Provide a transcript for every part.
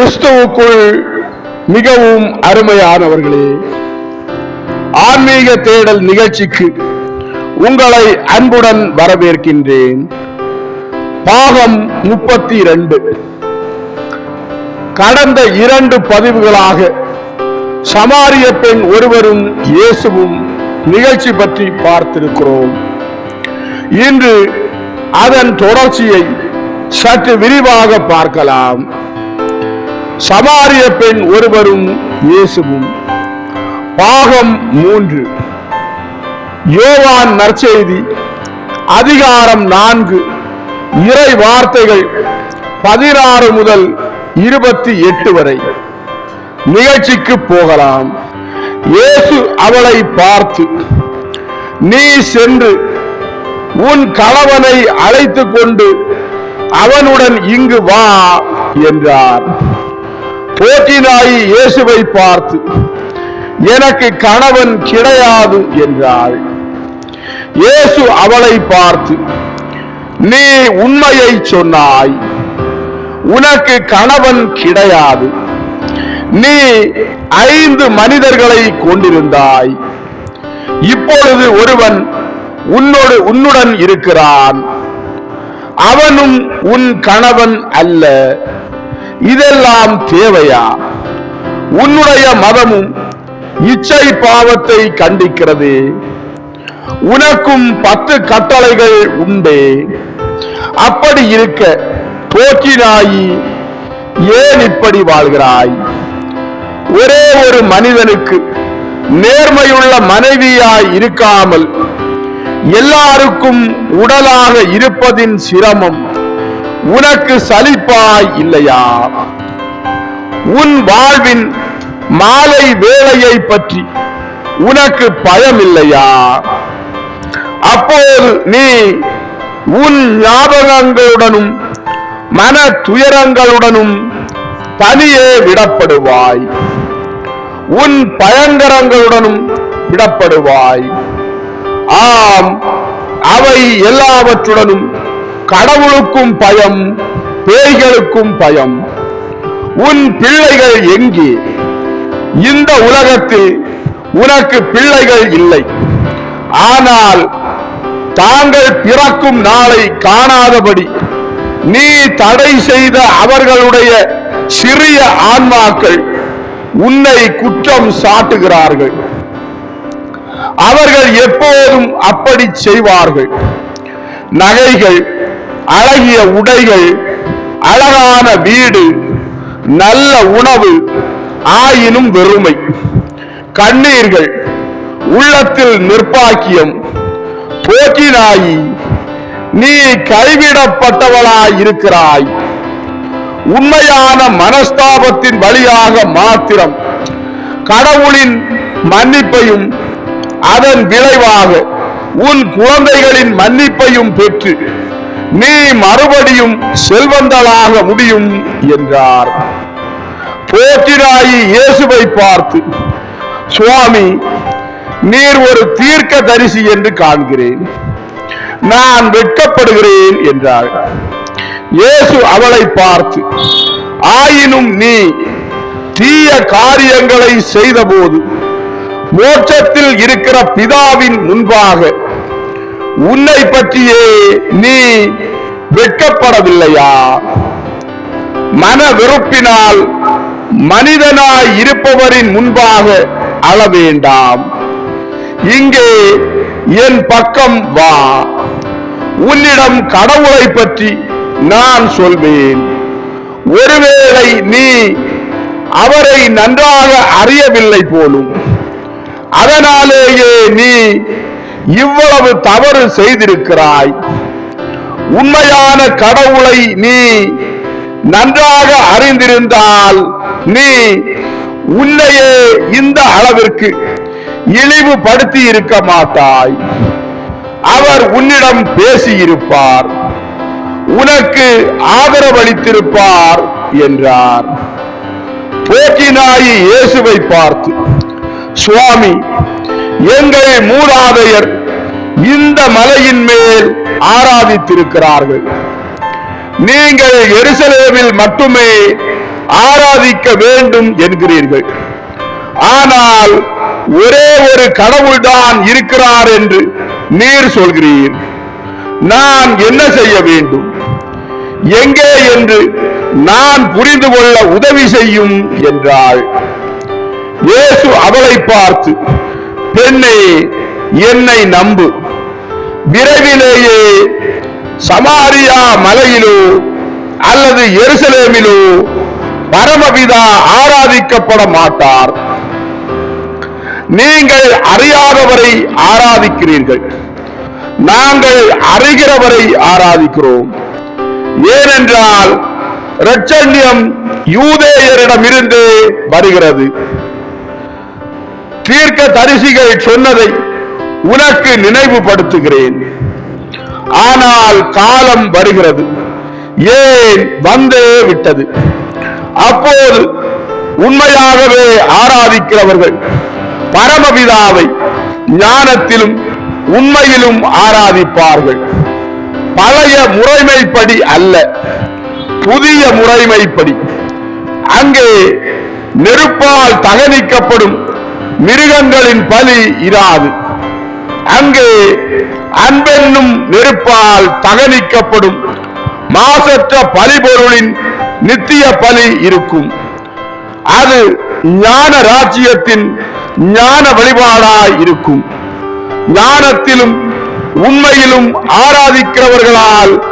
கிறிஸ்துவுக்குள் மிகவும் அருமையானவர்களே ஆன்மீக தேடல் நிகழ்ச்சிக்கு உங்களை அன்புடன் வரவேற்கின்றேன். பாகம் முப்பத்தி இரண்டு கடந்த இரண்டு பதிவுகளாக சமாரிய பெண் ஒருவரும் இயேசுவும் நிகழ்ச்சி பற்றி பார்த்திருக்கிறோம். இன்று அதன் தொடர்ச்சியை சற்று விரிவாக பார்க்கலாம். சமாரிய பெண் ஒருவரும் இயேசுவும். பாகம் மூன்று. யோவான் நற்செய்தி அதிகாரம் நான்கு. இறை வார்த்தைகள் பதினாறு முதல் இருபத்தி எட்டு வரை. நிகழ்ச்சிக்கு போகலாம். இயேசு அவளை பார்த்து நீ சென்று உன் கணவனை அழைத்துக் கொண்டு அவனுடன் இங்கு வா என்றார். போட்டினாயி இயேசுவை பார்த்து எனக்கு கணவன் கிடையாது என்றாள். இயேசு அவளை பார்த்து நீ உண்மையை சொன்னாய் உனக்கு கணவன் கிடையாது நீ ஐந்து மனிதர்களை கொண்டிருந்தாய் இப்பொழுது ஒருவன் உன்னோடு உன்னுடன் இருக்கிறான் அவனும் உன் கணவன் அல்ல. இதெல்லாம் தேவையா? உன்னுடைய மதமும் இச்சை பாவத்தை கண்டிக்கிறது. உனக்கும் பத்து கட்டளைகள் உண்டே. அப்படி இருக்க போக்கினாயி ஏன் இப்படி வாழ்கிறாய்? ஒரே ஒரு மனிதனுக்கு நேர்மையுள்ள மனைவியாய் இருக்காமல் எல்லாருக்கும் உடலாக இருப்பதின் சிரமம் உனக்கு சலிப்பாய் இல்லையா? உன் வாழ்வின் மாலை வேலையை பற்றி உனக்கு பயம் இல்லையா அப்போது நீ உன் ஞாபகங்களுடனும் மன துயரங்களுடனும் தனியே விடப்படுவாய். உன் பயங்கரங்களுடனும் விடப்படுவாய். ஆம் அவை எல்லாவற்றுடனும் கடவுளுக்கும் பயம் பேய்களுக்கும் பயம். உன் பிள்ளைகள் எங்கே? இந்த உலகத்தில் உனக்கு பிள்ளைகள் இல்லை. ஆனால் தாங்கள் பிறக்கும் நாளை காணாதபடி நீ தடை செய்த அவர்களுடைய சிறிய ஆன்மாக்கள் உன்னை குற்றம் சாட்டுகிறார்கள். அவர்கள் எப்போதும் அப்படி செய்வார்கள். நகைகள் அழகிய உடைகள் அழகான வீடு நல்ல உணவு ஆயினும் வெறுமை. கண்ணீர்கள் உள்ளத்தில் நிர்பாக்கியம் போற்றினாயி நீ கைவிடப்பட்டவளாய் இருக்கிறாய். உண்மையான மனஸ்தாபத்தின் வழியாக மாத்திரம் கடவுளின் மன்னிப்பையும் அதன் விளைவாக உன் குழந்தைகளின் மன்னிப்பையும் பெற்று நீ மறுபடியும் செல்வந்தளாக முடியும் என்றார். போற்றினாயி இயேசுவை பார்த்து சுவாமி நீர் ஒரு தீர்க்க தரிசி என்று காண்கிறேன். நான் வெட்கப்படுகிறேன் என்றாள் இயேசு அவளை பார்த்து ஆயினும் நீ தீய காரியங்களை செய்தபோது மோட்சத்தில் இருக்கிற பிதாவின் முன்பாக உன்னை பற்றியே நீ வெட்கப்படவில்லையா? மன வெறுப்பினால் மனிதனாய் இருப்பவரின் முன்பாக அள வேண்டாம். இங்கே என் பக்கம் வா. உன்னிடம் கடவுளை பற்றி நான் சொல்வேன். ஒருவேளை நீ அவரை நன்றாக அறியவில்லை போலும் அதனாலேயே நீ இவ்வளவு தவறு செய்திருக்கிறாய். உண்மையான கடவுளை நீ நன்றாக அறிந்திருந்தால் நீ உன்னையே இந்த அளவிற்கு இழிவுபடுத்தி இருக்க மாட்டாய். அவர் உன்னிடம் பேசியிருப்பார். உனக்கு ஆதரவளித்திருப்பார் என்றார். போக்கினாயி இயேசுவை பார்த்து சுவாமி எங்களை மூதாதையர் இந்த மலையின் மேல் ஆராதித்திருக்கிறார்கள். நீங்கள் எருசலேமில் மட்டுமே ஆராதிக்க வேண்டும் என்கிறீர்கள். ஆனால் ஒரே ஒரு கடவுள்தான் இருக்கிறார் என்று நீர் சொல்கிறீர். நான் என்ன செய்ய வேண்டும்? எங்கே என்று நான் புரிந்து கொள்ள உதவி செய்யும் என்றாள். இயேசு அவளை பார்த்து பெண்ணை என்னை நம்பு. விரைவிலேயே சமாரியா மலையிலோ அல்லது எருசலேமிலோ பரமபிதா ஆராதிக்கப்பட மாட்டார். நீங்கள் அறியாதவரை ஆராதிக்கிறீர்கள். நாங்கள் அறிகிறவரை ஆராதிக்கிறோம். ஏனென்றால் இரட்சண்யம் யூதேயரிடமிருந்து வருகிறது. தீர்க்க தரிசிகள் சொன்னதை உனக்கு நினைவுபடுத்துகிறேன். ஆனால் காலம் வருகிறது. ஏன் வந்தே விட்டது? அப்போது உண்மையாகவே ஆராதிக்கிறவர்கள் பரமபிதாவை ஞானத்திலும் உண்மையிலும் ஆராதிப்பார்கள். பழைய முறைமைப்படி அல்ல புதிய முறைமைப்படி. அங்கே நெருப்பால் தகனிக்கப்படும் மிருகங்களின் பலி இராது. அங்கே அன்பென்னும் நெருப்பால் தகனிக்கப்படும். மாசற்ற பலிபொருளின் நித்திய பலி இருக்கும். அது ஞான ராஜ்யத்தின் ஞான வழிபாடாய் இருக்கும். ஞானத்திலும் உண்மையிலும் ஆராதிக்கிறவர்களால்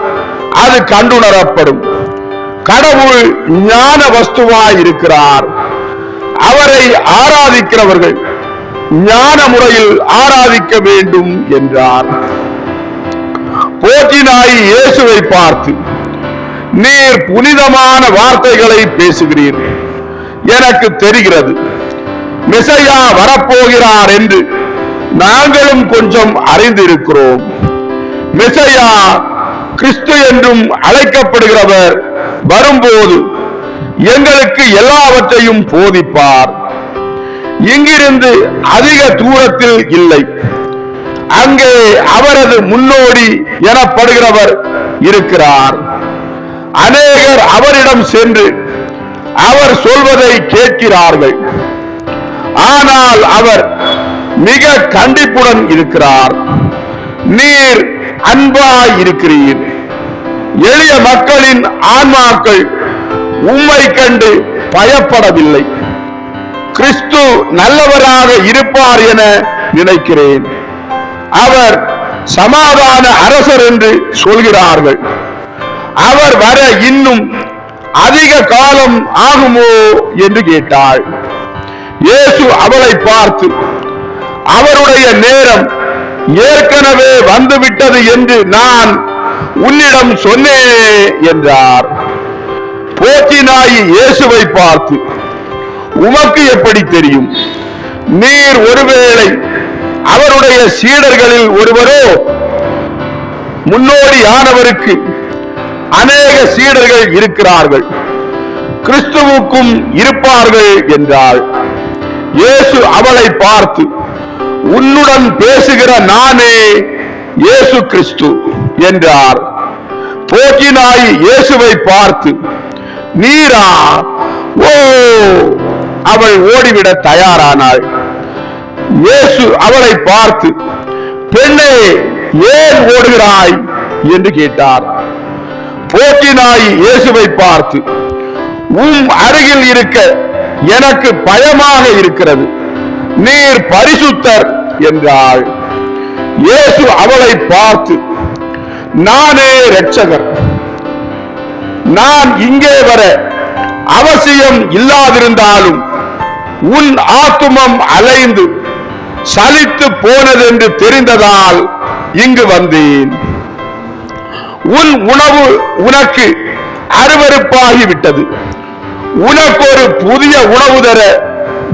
அது கண்டுணரப்படும். கடவுள் ஞான வஸ்துவாய் இருக்கிறார். அவரை ஆராதிக்கிறவர்கள் ஞான முறையில் ஆராதிக்க வேண்டும் என்றார். போற்றினாய் இயேசுவை பார்த்து நீர் புனிதமான வார்த்தைகளை பேசுகிறீர். எனக்கு தெரிகிறது மிசையா வரப்போகிறார் என்று நாங்களும் கொஞ்சம் அறிந்திருக்கிறோம். மிசையா கிறிஸ்து என்றும் அழைக்கப்படுகிறவர் வரும்போது எங்களுக்கு எல்லாவற்றையும் போதிப்பார். இங்கிருந்து அதிக தூரத்தில் இல்லை. அங்கே அவரது முன்னோடி எனப்படுகிறவர் இருக்கிறார். அநேகர் அவரிடம் சென்று அவர் சொல்வதை கேட்கிறார்கள். ஆனால் அவர் மிக கண்டிப்புடன் இருக்கிறார். நீர் அன்பாய் இருக்கிறீர். எளிய மக்களின் ஆன்மாக்கள் உம்மை கண்டு பயப்படவில்லை. கிறிஸ்து நல்லவராக இருப்பார் என நினைக்கிறேன். அவர் சமாதான அரசர் என்று சொல்கிறார்கள். அவர் வர இன்னும் அதிக காலம் ஆகுமோ என்று கேட்டாள். இயேசு அவளை பார்த்து அவருடைய நேரம் ஏற்கனவே வந்துவிட்டது என்று நான் உன்னிடம் சொன்னேனே என்றார். போற்றினாயி இயேசுவை பார்த்து உமக்கு எப்படி தெரியும்? நீர் ஒருவேளை அவருடைய சீடர்களில் ஒருவரோ? முன்னோடியானவருக்கு அநேக சீடர்கள் இருக்கிறார்கள். கிறிஸ்துவுக்கும் இருப்பார்கள் என்றாள். இயேசு அவளை பார்த்து உன்னுடன் பேசுகிற நானே இயேசு கிறிஸ்து என்றார். போக்கினாய் இயேசுவை பார்த்து நீரா? ஓ அவள் ஓடிவிட தயாரானாள். இயேசு அவளை பார்த்து பெண்ணே ஏன் ஓடுகிறாய்? என்று கேட்டார். போட்டினாய் இயேசுவை பார்த்து உம் அருகில் இருக்க எனக்கு பயமாக இருக்கிறது. நீர் பரிசுத்தர் என்றாள். இயேசு அவளை பார்த்து நானே ரட்சகர் நான் இங்கே வர அவசியம் இல்லாதிருந்தாலும் உன் ஆத்துமம் அலைந்து சலித்து போனது என்று தெரிந்ததால் இங்கு வந்தேன். உன் உணவு உனக்கு அருவருப்பாகிவிட்டது உனக்கு ஒரு புதிய உணவு தர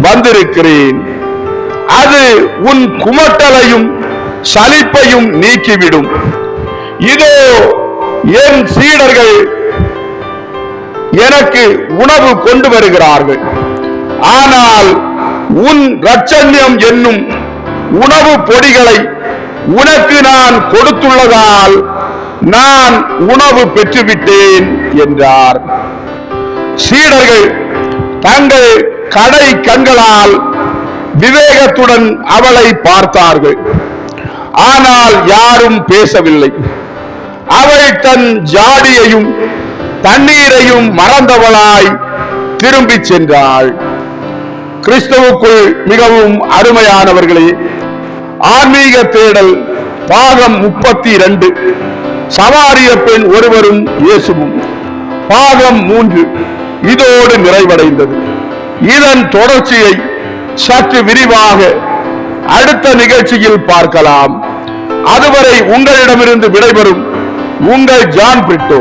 வந்திருக்கிறேன். அது உன் குமட்டலையும் சலிப்பையும் நீக்கிவிடும். இதோ என் சீடர்கள் எனக்கு உணவு கொண்டு வருகிறார்கள். ஆனால் உன் ரட்சண்யம் என்னும் உணவு பொடிகளை உனக்கு நான் கொடுத்துள்ளதால் நான் உணவு பெற்றுவிட்டேன் என்றார். சீடர்கள் தங்கள் கடை கண்களால் விவேகத்துடன் அவளை பார்த்தார்கள். ஆனால் யாரும் பேசவில்லை. அவள் தன் ஜாடியையும் தண்ணீரையும் மறந்தவளாய் திரும்பிச் சென்றாள். கிறிஸ்துவுக்குள் மிகவும் அருமையானவர்களே ஆன்மீக தேடல் பாகம் முப்பத்தி இரண்டு சவாரிய பெண் ஒருவரும் இயேசுவும். பாகம் மூன்று இதோடு நிறைவடைந்தது. இதன் தொடர்ச்சியை சற்று விரிவாக அடுத்த நிகழ்ச்சியில் பார்க்கலாம். அதுவரை உங்களிடமிருந்து விடைபெறும் உங்கள் ஜான் பிரிட்டோ.